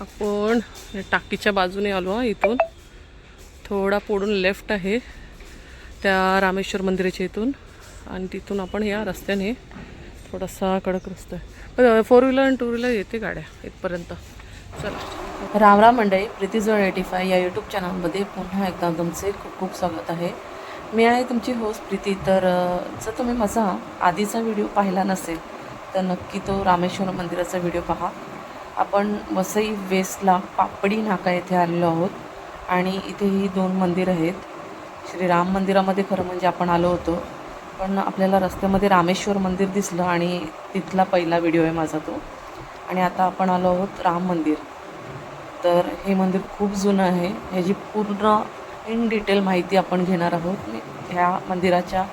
आपण टाकीच्या बाजूने आलो इथून. थोडा पुढून लेफ्ट आहे त्या रामेश्वर मंदिराच्या इथून. आणि तिथून आपण या रस्त्याने थोडासा कडक रस्ता आहे. फोर व्हीलर आणि टू व्हीलर येते गाड्या इथपर्यंत. चला. राम राम मंडळी प्रीती एटी फाय या यूट्यूब चॅनलमध्ये पुन्हा एकदा तुमचे खूप खूप स्वागत आहे. मी आहे तुमची होस्ट प्रीती. तर जर तुम्ही माझा आधीचा व्हिडिओ पाहिला नसेल तर नक्की तो रामेश्वर मंदिराचा व्हिडिओ पहा. आपण वसई वेस्टला पापडी नाका येथे आलेलो आहोत आणि इथे ही दोन मंदिरं आहेत. श्रीराम मंदिरामध्ये खरं म्हणजे आपण आलो होतो पण आपल्याला रस्त्यामध्ये रामेश्वर मंदिर दिसलं आणि तिथला पहिला व्हिडिओ आहे माझा तो. आणि आता आपण आलो आहोत राम मंदिर. तर हे मंदिर खूप जुनं आहे. ह्याची पूर्ण इन डिटेल माहिती आपण घेणार आहोत. ह्या मंदिराच्या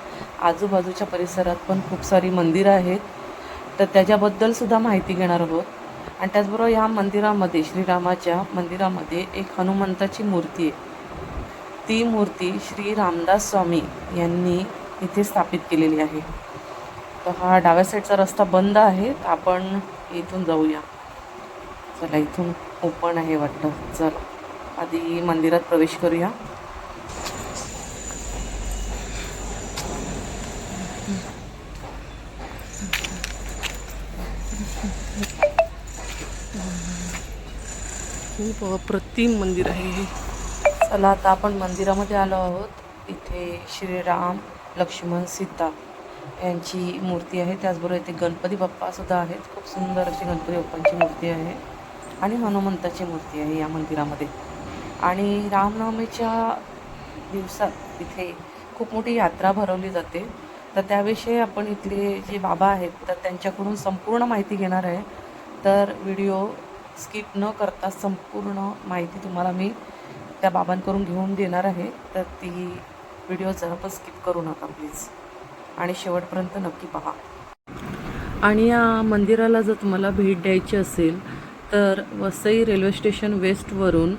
आजूबाजूच्या परिसरात पण खूप सारी मंदिरं आहेत. तर त्याच्याबद्दलसुद्धा माहिती घेणार आहोत. आणि त्याचबरोबर ह्या मंदिरामध्ये श्रीरामाच्या मंदिरामध्ये एक हनुमंताची मूर्ती आहे. ती मूर्ती श्री रामदास स्वामी यांनी इथे स्थापित केलेली आहे. तर हा डाव्या साईडचा रस्ता बंद आहे तर आपण इथून जाऊया. चला इथून ओपन आहे वाटतं. चल आधी मंदिरात प्रवेश करूया. खूप अप्रतिम मंदिर आहे हे. चला आता आपण मंदिरामध्ये आलो आहोत. इथे श्रीराम लक्ष्मण सीता यांची मूर्ती आहे. त्याचबरोबर इथे गणपती बाप्पासुद्धा आहेत. खूप सुंदर अशी गणपती बाप्पांची मूर्ती आहे आणि हनुमंताची मूर्ती आहे या मंदिरामध्ये. आणि रामनवमीच्या दिवसात इथे खूप मोठी यात्रा भरवली जाते. तर त्याविषयी आपण इथले जे बाबा आहेत तर त्यांच्याकडून संपूर्ण माहिती घेणार आहे. तर व्हिडिओ स्किप न करता संपूर्ण माहिती तुम्हाला मी त्या बाबांकडून घेऊन देणार आहे. तर ती व्हिडिओ जरा पण स्किप करू नका प्लीज आणि शेवटपर्यंत नक्की पहा. आणि या मंदिराला जर तुम्हाला भेट द्यायची असेल तर वसई रेल्वे स्टेशन वेस्टवरून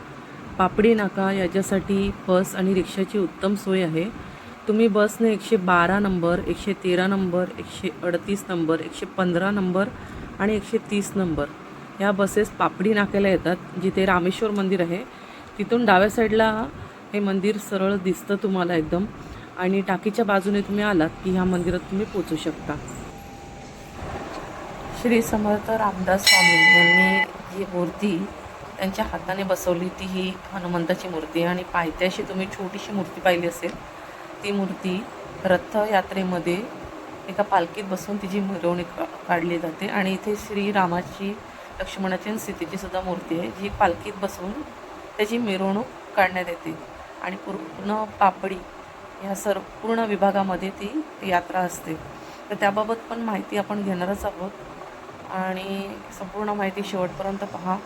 पापडी नाका याच्यासाठी बस आणि रिक्षाची उत्तम सोय आहे. तुम्ही बसने एकशे बारा नंबर एकशे तेरा नंबर एकशे अडतीस नंबर एकशे पंधरा नंबर आणि एकशे तीस नंबर ह्या बसेस पापडी नाक्याला येतात जिथे रामेश्वर मंदिर आहे. तिथून डाव्या साईडला हे मंदिर सरळ दिसतं तुम्हाला एकदम. आणि टाकीच्या बाजूने तुम्ही आलात की ह्या मंदिरात तुम्ही पोचू शकता. श्री समर्थ रामदास स्वामी यांनी जी मूर्ती त्यांच्या हाताने बसवली ती ही हनुमंताची मूर्ती आहे. आणि पायथ्याशी तुम्ही छोटीशी मूर्ती पाहिली असेल ती मूर्ती रथयात्रेमध्ये एका पालखीत बसून तिची मिरवणूक का- काढली जाते. आणि इथे श्रीरामाची लक्ष्मणाची आणि सीतेची सुद्धा मूर्ती आहे जी पालखीत बसवून त्याची मिरवणूक काढण्यात येते. आणि पूर्ण पापडी ह्या सर्व पूर्ण विभागामध्ये ती यात्रा असते. तर त्याबाबत पण माहिती आपण घेणारच आहोत. आणि संपूर्ण माहिती शेवटपर्यंत पहा.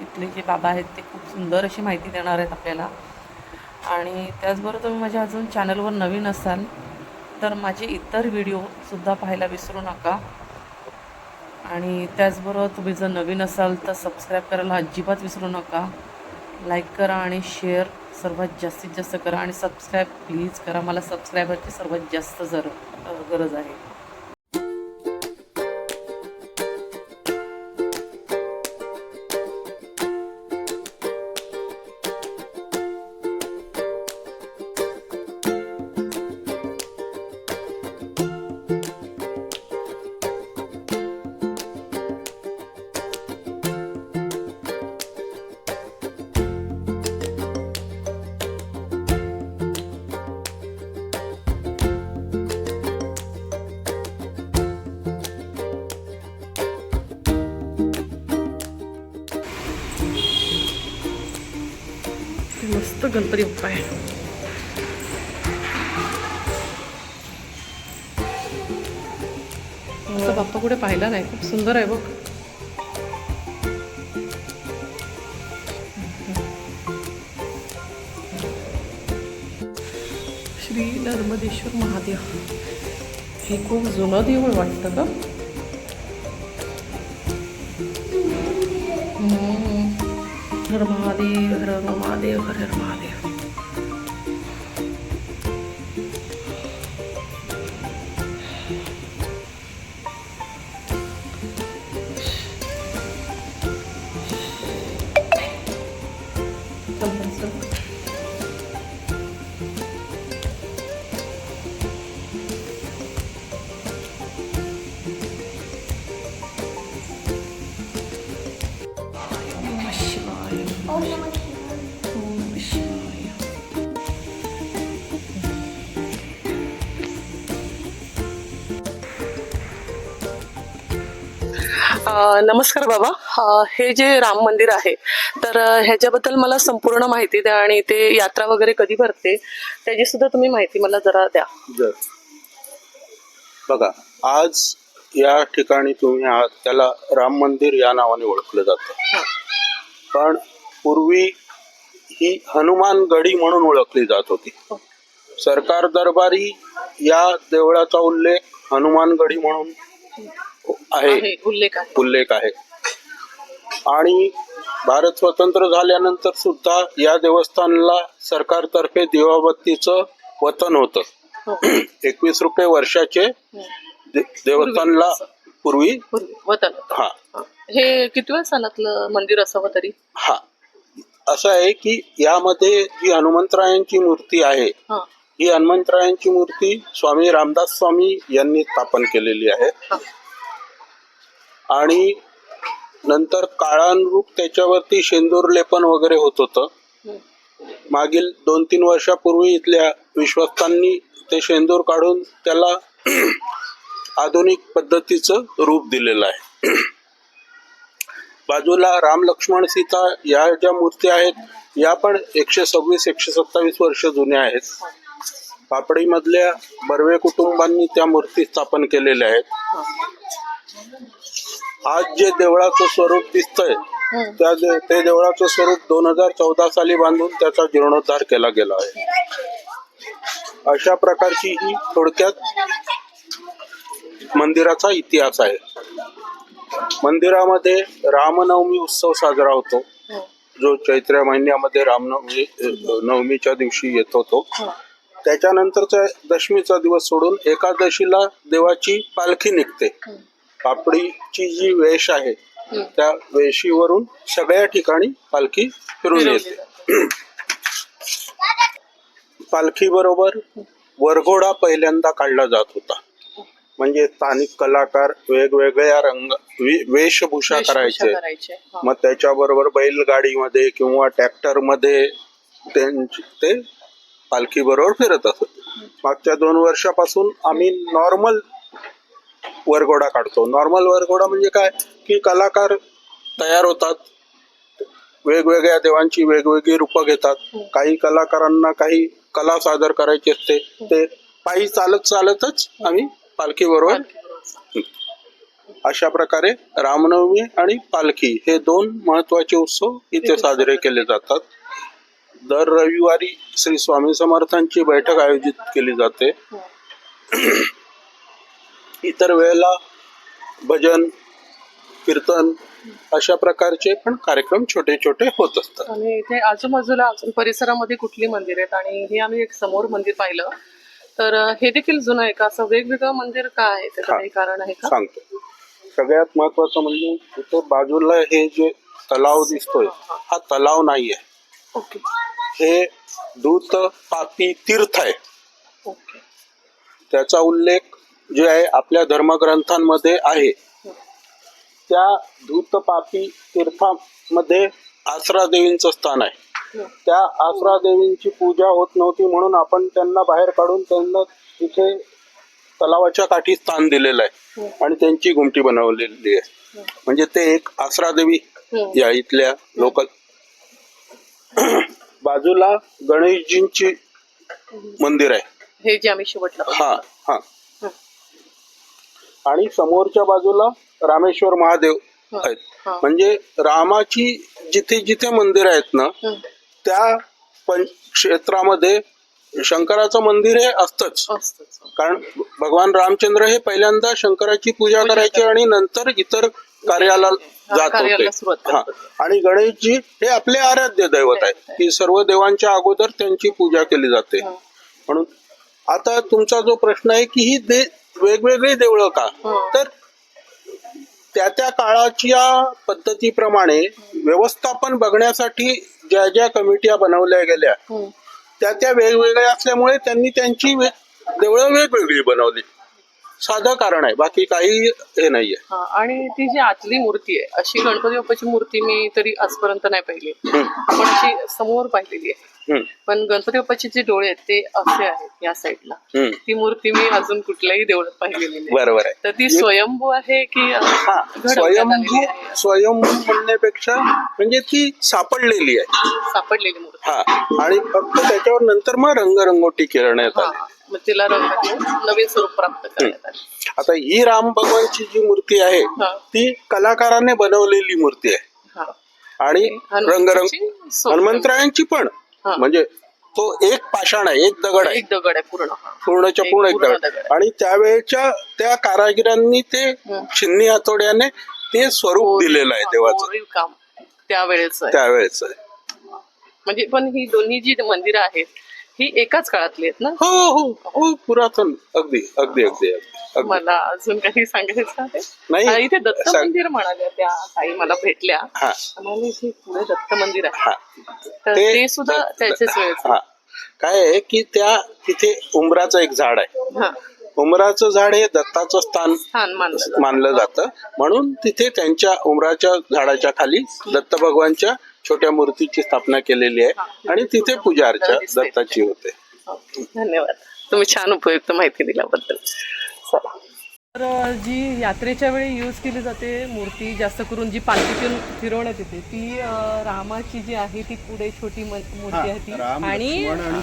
इथले जे बाबा आहेत ते खूप सुंदर अशी माहिती देणार आहेत आपल्याला. आणि त्याचबरोबर तुम्ही माझ्या अजून चॅनलवर नवीन असाल तर माझे इतर व्हिडिओसुद्धा पाहायला विसरू नका. आणि त्याचबरोबर तुम्ही जर नवीन असाल तर सबस्क्राईब करायला अजिबात विसरू नका. लाईक करा आणि शेअर सर्वात जास्तीत जास्त करा. आणि सबस्क्राईब प्लीज करा. मला सबस्क्रायबरची सर्वात जास्त जर गरज आहे. मस्त गणपती बाप्पा आहे. असं बाप्पा कुठे पाहिला नाही. खूप सुंदर आहे बघ. श्री नर्मदेश्वर महादेव. हे खूप जुनं देऊळ वाटतं का ஹர மகாதேவ் ஹர மகாதேவ் ஹர மகாதேவ் नमस्कार बाबा. हे जे राम मंदिर आहे तर ह्याच्याबद्दल मला संपूर्ण माहिती द्या आणि ते यात्रा वगैरे कधी भरते त्याची सुद्धा तुम्ही माहिती मला जरा द्या. बघा आज या ठिकाणी तुम्ही आहात त्याला राम मंदिर या नावाने ओळखलं जातं. पण पूर्वी ही हनुमान गडी म्हणून ओळखली जात होती. सरकार दरबारी या देवळाचा उल्लेख हनुमान गडी म्हणून आहे. उल्लेख आहे. उल्लेख आहे. आणि भारत स्वतंत्र झाल्यानंतर सुद्धा या देवस्थानला सरकारतर्फे दिवाबत्तीचं वतन होतं. हो. एकवीस रुपये वर्षाचे देवस्थानला पूर्वी वतन. हा. हे कितव्या सालातलं मंदिर असावं तरी? हा. असं आहे की यामध्ये जी हनुमंतरायांची मूर्ती आहे हा. हनुमंतरायांची मूर्ती स्वामी रामदास स्वामी यांनी स्थापन केलेली आहे. आणि नंतर काळानुरूप त्याच्यावरती शेंदूर लेपन वगैरे होत होतं. मागील दोन तीन वर्षापूर्वी इथल्या विश्वस्तांनी ते शेंदूर काढून त्याला आधुनिक पद्धतीचं रूप दिलेलं आहे. बाजूला राम लक्ष्मण सीता या ज्या मूर्ती आहेत या पण एकशे सव्वीस एकशे सत्तावीस वर्ष जुन्या आहेत. पापडीमधल्या बर्वे कुटुंबांनी त्या मूर्ती स्थापन केलेल्या आहेत. आज जे देवळाचं स्वरूप दिसतंय. त्या ते देवळाचं स्वरूप दोन हजार चौदा साली बांधून त्याचा जीर्णोद्धार केला गेला आहे अशा प्रकारची ही थोडक्यात मंदिराचा इतिहास आहे मंदिरामध्ये रामनवमी उत्सव साजरा होतो. जो चैत्र महिन्यामध्ये रामनवमी नवमीच्या दिवशी येत होतो. त्याच्यानंतरचा दशमीचा दिवस सोडून एकादशीला देवाची पालखी निघते पापडीची जी वेश आहे. त्या वेशीवरून सगळ्या ठिकाणी पालखी फिरून येते. पालखी बरोबर वरघोडा पहिल्यांदा काढला जात होता. म्हणजे स्थानिक कलाकार वेगवेगळ्या रंग वेशभूषा करायचे. मग त्याच्याबरोबर बैलगाडीमध्ये किंवा ट्रॅक्टरमध्ये त्यांची ते पालखी बरोबर फिरत असत. मागच्या दोन वर्षापासून आम्ही नॉर्मल वरघोडा काढतो. नॉर्मल वरघोडा म्हणजे काय? की कलाकार तयार होतात. वेगवेगळ्या देवांची वेगवेगळी रूपं घेतात. काही कलाकारांना काही कला सादर करायची असते. ते पायी चालत चालतच आम्ही पालखी बरोबर अशा प्रकारे रामनवमी आणि पालखी हे दोन महत्त्वाचे उत्सव इथे साजरे केले जातात. दर रविवारी श्री स्वामी समर्थांची बैठक आयोजित केली जाते. इतर वेळेला भजन कीर्तन अशा प्रकारचे पण कार्यक्रम छोटे छोटे होत असतात. आणि इथे आजूबाजूला अजून परिसरामध्ये कुठली मंदिर आहेत? आणि हे आम्ही एक समोर मंदिर पाहिलं. तर हे देखील जुनं आहे का असं वेगवेगळं मंदिर का आहे? त्याचं. काही कारण आहे का? सांगतो. सगळ्यात महत्वाचं म्हणजे इथे बाजूला हे जे तलाव दिसतोय हा तलाव नाहीये. ओके. हे दूत पापी तीर्थ आहे. ओके. त्याचा उल्लेख जे आहे आपल्या धर्मग्रंथांमध्ये आहे त्या धूत पापी तीर्थामध्ये आसरा देवींचं स्थान आहे. त्या आसरा देवींची पूजा होत नव्हती म्हणून आपण त्यांना बाहेर काढून त्यांना तिथे तलावाच्या काठी स्थान दिलेलं आहे आणि त्यांची घुमटी बनवलेली आहे म्हणजे ते एक आसरा देवी. या इथल्या लोकल बाजूला गणेशजींची मंदिर आहे हे जे आम्ही शेवटला हा. हा आणि समोरच्या बाजूला रामेश्वर महादेव आहेत. हा. म्हणजे रामाची जिथे जिथे मंदिर आहेत ना. त्या पण क्षेत्रामध्ये शंकराचं मंदिर हे असतंच. असतंच. कारण भगवान रामचंद्र हे पहिल्यांदा शंकराची पूजा करायचे आणि नंतर इतर कार्याला हा, जात होते. हा. आणि गणेशजी हे आपले आराध्य दैवत आहेत. की सर्व देवांच्या अगोदर त्यांची पूजा केली जाते. हा. म्हणून आता तुमचा जो प्रश्न आहे की ही दे वेगवेगळी देवळं का हा. तर त्या त्या काळाच्या पद्धतीप्रमाणे व्यवस्थापन बघण्यासाठी ज्या ज्या कमिट्या बनवल्या गेल्या हम्म. त्या त्या वेगवेगळ्या असल्यामुळे त्यांनी त्यांची देवळं वेगवेगळी बनवली साधं कारण आहे बाकी काही हे नाहीये. हा, आणि ती जी आतली मूर्ती आहे अशी गणपती बाप्पाची मूर्ती मी तरी आजपर्यंत नाही पाहिली. आपण अशी समोर पाहिलेली आहे. हम्म, पण गणपती बाप्पाचे जे डोळे आहेत ते असे आहेत या साईडला. हम्म. ती मूर्ती मी अजून कुठल्याही देवळात पाहिलेली नाही. बरोबर आहे. तर ती स्वयंभू आहे की हा स्वयंभू? स्वयंभू म्हणण्यापेक्षा म्हणजे ती सापडलेली आहे. सापडलेली मूर्ती. हा आणि फक्त त्याच्यावर नंतर मग रंगरंगोटी करण्यात हा. आली. मग तिला नवीन स्वरूप प्राप्त करण्यात आले आता ही राम भगवानची जी मूर्ती आहे हा. ती कलाकाराने बनवलेली मूर्ती आहे हा आणि रंगरंग सोबत. हनुमंतरायांची पण हा. म्हणजे तो एक पाषाण आहे एक दगड आहे एक दगड आहे पूर्ण हा. पूर्णच्या एक पूर्ण एक पूर्ण दगड दगड आहे. आणि त्यावेळेच्या त्या कारागिरांनी ते हं. शिन्नी हातोड्याने ते स्वरूप दिलेलं आहे हा, देवाचं कोरीव काम त्यावेळेच आहे त्यावेळेच म्हणजे पण ही दोन्ही जी मंदिरं आहेत ही एकाच काळातली आहेत ना? हो हो हो पुरातन. अगदी अगदी अगदी अगदी. मला अजून काही सांगायचं आहे? नाही. इथे दत्त सांग. मंदिर म्हणाल्या त्या ताई मला भेटल्या. हा. म्हणाले इथे पुढे दत्त मंदिर आहे. तर ते- सुद्धा ते- त्याच्याच वेळेच हा. काय आहे की त्या तिथे उंबराचं एक झाड आहे. हा. उमराचं झाड हे दत्ताचं स्थान मानलं जातं. मानलं जातं. म्हणून तिथे त्यांच्या उमराच्या झाडाच्या खाली दत्त भगवानच्या छोट्या मूर्तीची स्थापना केलेली आहे आणि तिथे पूजा अर्चा दत्ताची होते हो, धन्यवाद तुम्ही छान उपयुक्त माहिती दिल्याबद्दल चला तर जी यात्रेच्या वेळी यूज केली जाते मूर्ती जास्त करून जी पालखीतून फिरवण्यात येते ती रामाची जी आहे ती पुढे छोटी मूर्ती आहे ती राम, आणि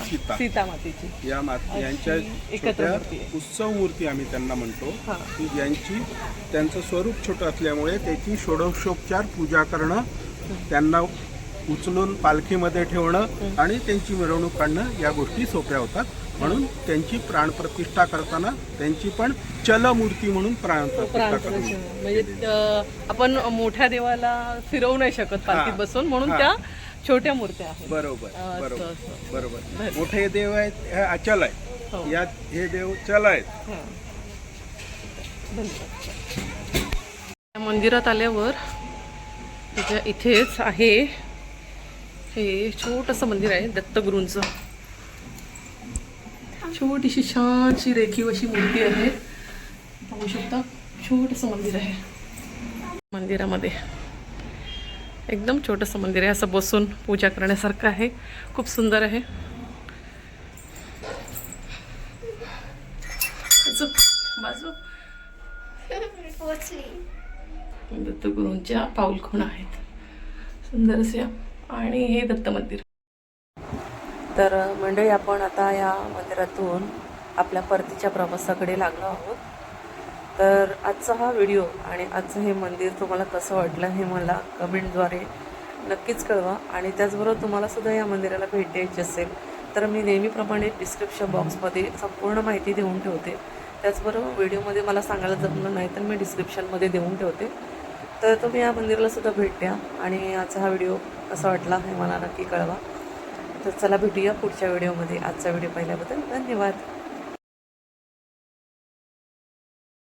सीता. सीता मातेची या मात यांच्या एकत्र. उत्सव मूर्ती आम्ही त्यांना म्हणतो हा. की ज्यांची त्यांचं स्वरूप छोटं असल्यामुळे त्याची षोडशोपचार पूजा करणं त्यांना उचलून पालखीमध्ये ठेवणं आणि त्यांची मिरवणूक काढणं या गोष्टी सोप्या होतात म्हणून त्यांची प्राणप्रतिष्ठा करताना त्यांची पण चलमूर्ती म्हणून प्राणप्रतिष्ठा म्हणजे आपण मोठ्या देवाला फिरवू नाही शकत पालखीत हा. बसून म्हणून हा. त्या छोट्या मूर्त्या आहेत बरोबर बरोबर. बरोबर मोठे देव आहेत हे अचल हो. आहेत या हे देव चल आहेत हां. मंदिरात आल्यावर त्याच्या इथेच आहे. हे छोटंसं मंदिर आहे दत्तगुरूंचं. छोटीशी छानशी रेखीव अशी मूर्ती आहे. पाहू शकता छोटंसं मंदिर आहे. मंदिरामध्ये. एकदम छोटंसं मंदिर आहे असं बसून पूजा करण्यासारखं आहे. खूप सुंदर आहे. बाजू. पोचली दत्तगुरूंच्या पाऊलखुणा आहेत. सुंदर असे. आणि हे दत्त मंदिर. तर मंडळी आपण आता या मंदिरातून आपल्या परतीच्या प्रवासाकडे लागलो आहोत. तर आजचा हा व्हिडिओ आणि आजचं हे मंदिर तुम्हाला कसं वाटलं हे मला कमेंटद्वारे नक्कीच कळवा. आणि त्याचबरोबर तुम्हाला सुद्धा या मंदिराला भेट द्यायची असेल तर मी नेहमीप्रमाणे डिस्क्रिप्शन बॉक्समध्ये संपूर्ण माहिती देऊन ठेवते. त्याचबरोबर व्हिडिओमध्ये मला सांगायला जमलं नाही तर मी डिस्क्रिप्शनमध्ये देऊन ठेवते. तर तुम्ही या मंदिराला सुद्धा भेट द्या आणि आजचा हा व्हिडिओ कसा वाटला हे मला नक्की कळवा. तर चला भेटूया पुढच्या व्हिडिओमध्ये. आजचा व्हिडिओ पाहिल्याबद्दल धन्यवाद.